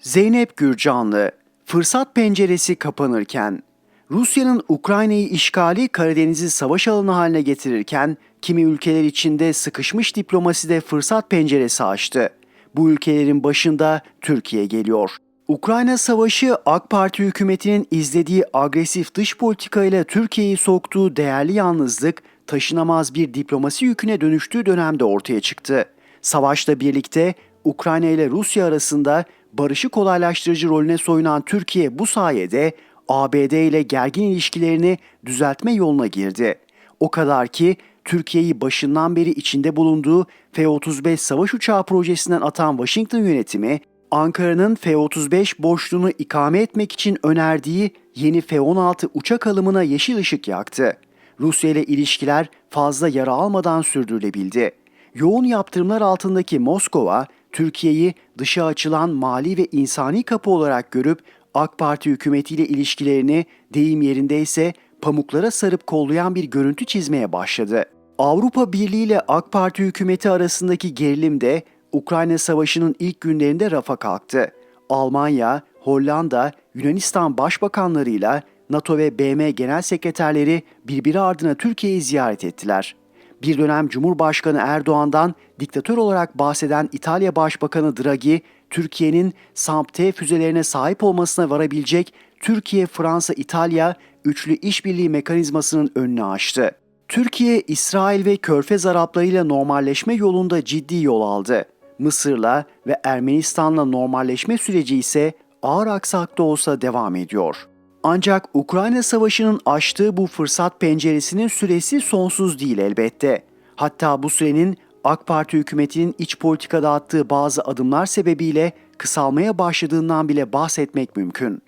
Zeynep Gürcanlı, fırsat penceresi kapanırken, Rusya'nın Ukrayna'yı işgali Karadeniz'i savaş alanı haline getirirken, kimi ülkeler içinde sıkışmış diplomaside fırsat penceresi açtı. Bu ülkelerin başında Türkiye geliyor. Ukrayna Savaşı AK Parti hükümetinin izlediği agresif dış politikayla Türkiye'yi soktuğu değerli yalnızlık taşınamaz bir diplomasi yüküne dönüştüğü dönemde ortaya çıktı. Savaşla birlikte Ukrayna ile Rusya arasında barışı kolaylaştırıcı rolüne soyunan Türkiye bu sayede ABD ile gergin ilişkilerini düzeltme yoluna girdi. O kadar ki Türkiye'yi başından beri içinde bulunduğu F-35 savaş uçağı projesinden atan Washington yönetimi, Ankara'nın F-35 boşluğunu ikame etmek için önerdiği yeni F-16 uçak alımına yeşil ışık yaktı. Rusya ile ilişkiler fazla yara almadan sürdürülebildi. Yoğun yaptırımlar altındaki Moskova, Türkiye'yi dışa açılan mali ve insani kapı olarak görüp AK Parti hükümetiyle ilişkilerini deyim yerindeyse pamuklara sarıp kollayan bir görüntü çizmeye başladı. Avrupa Birliği ile AK Parti hükümeti arasındaki gerilim de Ukrayna Savaşı'nın ilk günlerinde rafa kalktı. Almanya, Hollanda, Yunanistan başbakanlarıyla NATO ve BM genel sekreterleri birbiri ardına Türkiye'yi ziyaret ettiler. Bir dönem Cumhurbaşkanı Erdoğan'dan diktatör olarak bahseden İtalya Başbakanı Draghi, Türkiye'nin SAMP-T füzelerine sahip olmasına varabilecek Türkiye-Fransa-İtalya üçlü işbirliği mekanizmasının önünü açtı. Türkiye, İsrail ve Körfez Araplarıyla normalleşme yolunda ciddi yol aldı. Mısır'la ve Ermenistan'la normalleşme süreci ise ağır aksakta olsa devam ediyor. Ancak Ukrayna Savaşı'nın açtığı bu fırsat penceresinin süresi sonsuz değil elbette. Hatta bu sürenin AK Parti hükümetinin iç politikada attığı bazı adımlar sebebiyle kısalmaya başladığından bile bahsetmek mümkün.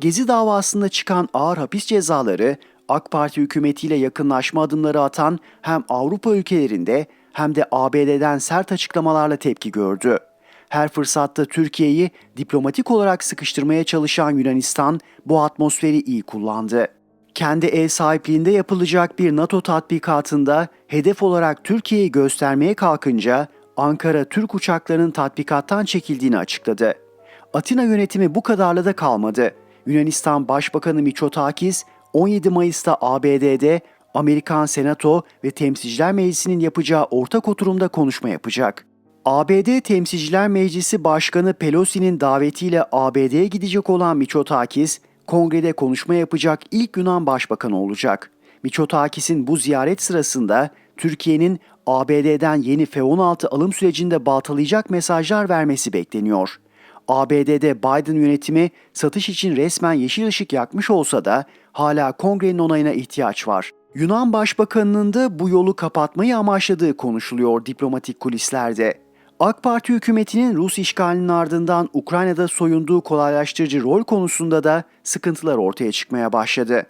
Gezi davasında çıkan ağır hapis cezaları AK Parti hükümetiyle yakınlaşma adımları atan hem Avrupa ülkelerinde hem de ABD'den sert açıklamalarla tepki gördü. Her fırsatta Türkiye'yi diplomatik olarak sıkıştırmaya çalışan Yunanistan bu atmosferi iyi kullandı. Kendi ev sahipliğinde yapılacak bir NATO tatbikatında hedef olarak Türkiye'yi göstermeye kalkınca Ankara Türk uçaklarının tatbikattan çekildiğini açıkladı. Atina yönetimi bu kadarla da kalmadı. Yunanistan Başbakanı Mitsotakis 17 Mayıs'ta ABD'de Amerikan Senato ve Temsilciler Meclisi'nin yapacağı ortak oturumda konuşma yapacak. ABD Temsilciler Meclisi Başkanı Pelosi'nin davetiyle ABD'ye gidecek olan Mitsotakis, kongrede konuşma yapacak ilk Yunan Başbakanı olacak. Mitsotakis'in bu ziyaret sırasında Türkiye'nin ABD'den yeni F-16 alım sürecinde baltalayacak mesajlar vermesi bekleniyor. ABD'de Biden yönetimi satış için resmen yeşil ışık yakmış olsa da hala kongrenin onayına ihtiyaç var. Yunan Başbakanı'nın da bu yolu kapatmayı amaçladığı konuşuluyor diplomatik kulislerde. AK Parti hükümetinin Rus işgalinin ardından Ukrayna'da soyunduğu kolaylaştırıcı rol konusunda da sıkıntılar ortaya çıkmaya başladı.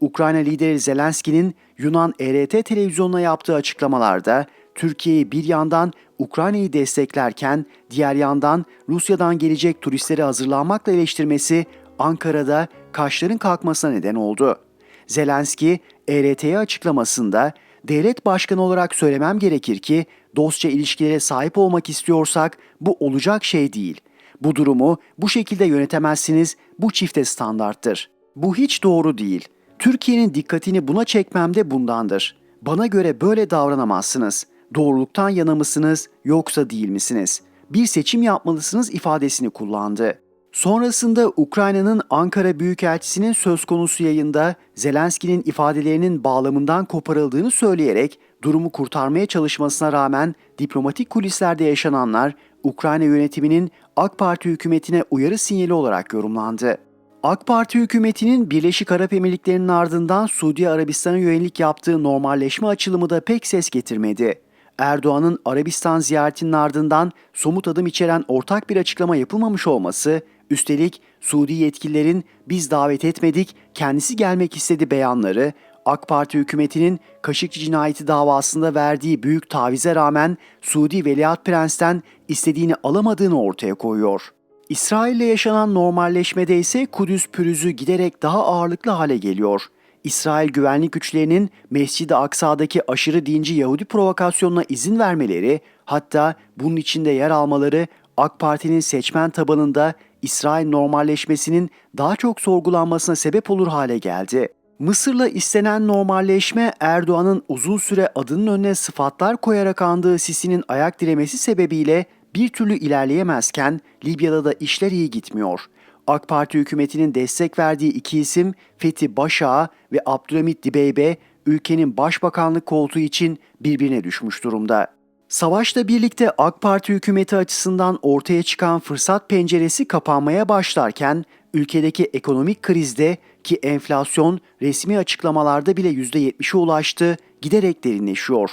Ukrayna lideri Zelenski'nin Yunan ERT televizyonuna yaptığı açıklamalarda Türkiye'yi bir yandan Ukrayna'yı desteklerken diğer yandan Rusya'dan gelecek turistleri hazırlanmakla eleştirmesi Ankara'da kaşların kalkmasına neden oldu. Zelenski, ERT'ye açıklamasında devlet başkanı olarak söylemem gerekir ki dostça ilişkilere sahip olmak istiyorsak bu olacak şey değil. Bu durumu bu şekilde yönetemezsiniz, bu çifte standarttır. Bu hiç doğru değil. Türkiye'nin dikkatini buna çekmem de bundandır. Bana göre böyle davranamazsınız. Doğruluktan yana mısınız yoksa değil misiniz? Bir seçim yapmalısınız ifadesini kullandı. Sonrasında Ukrayna'nın Ankara Büyükelçisi'nin söz konusu yayında Zelenski'nin ifadelerinin bağlamından koparıldığını söyleyerek durumu kurtarmaya çalışmasına rağmen diplomatik kulislerde yaşananlar Ukrayna yönetiminin AK Parti hükümetine uyarı sinyali olarak yorumlandı. AK Parti hükümetinin Birleşik Arap Emirlikleri'nin ardından Suudi Arabistan'a yönelik yaptığı normalleşme açılımı da pek ses getirmedi. Erdoğan'ın Arabistan ziyaretinin ardından somut adım içeren ortak bir açıklama yapılmamış olması, üstelik Suudi yetkililerin biz davet etmedik, kendisi gelmek istedi beyanları, AK Parti hükümetinin Kaşıkçı cinayeti davasında verdiği büyük tavize rağmen Suudi Veliaht Prens'ten istediğini alamadığını ortaya koyuyor. İsrail'le yaşanan normalleşmede ise Kudüs pürüzü giderek daha ağırlıklı hale geliyor. İsrail güvenlik güçlerinin Mescid-i Aksa'daki aşırı dinci Yahudi provokasyonuna izin vermeleri, hatta bunun içinde yer almaları AK Parti'nin seçmen tabanında İsrail normalleşmesinin daha çok sorgulanmasına sebep olur hale geldi. Mısır'la istenen normalleşme Erdoğan'ın uzun süre adının önüne sıfatlar koyarak andığı Sisi'nin ayak diremesi sebebiyle bir türlü ilerleyemezken Libya'da da işler iyi gitmiyor. AK Parti hükümetinin destek verdiği iki isim Fethi Başağa ve Abdülhamit Dibeybe ülkenin başbakanlık koltuğu için birbirine düşmüş durumda. Savaşla birlikte AK Parti hükümeti açısından ortaya çıkan fırsat penceresi kapanmaya başlarken ülkedeki ekonomik krizde ki enflasyon resmi açıklamalarda bile %70'e ulaştı giderek derinleşiyor.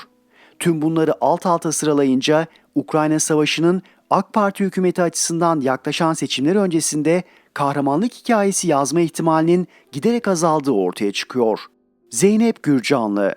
Tüm bunları alt alta sıralayınca Ukrayna Savaşı'nın AK Parti hükümeti açısından yaklaşan seçimler öncesinde kahramanlık hikayesi yazma ihtimalinin giderek azaldığı ortaya çıkıyor. Zeynep Gürcanlı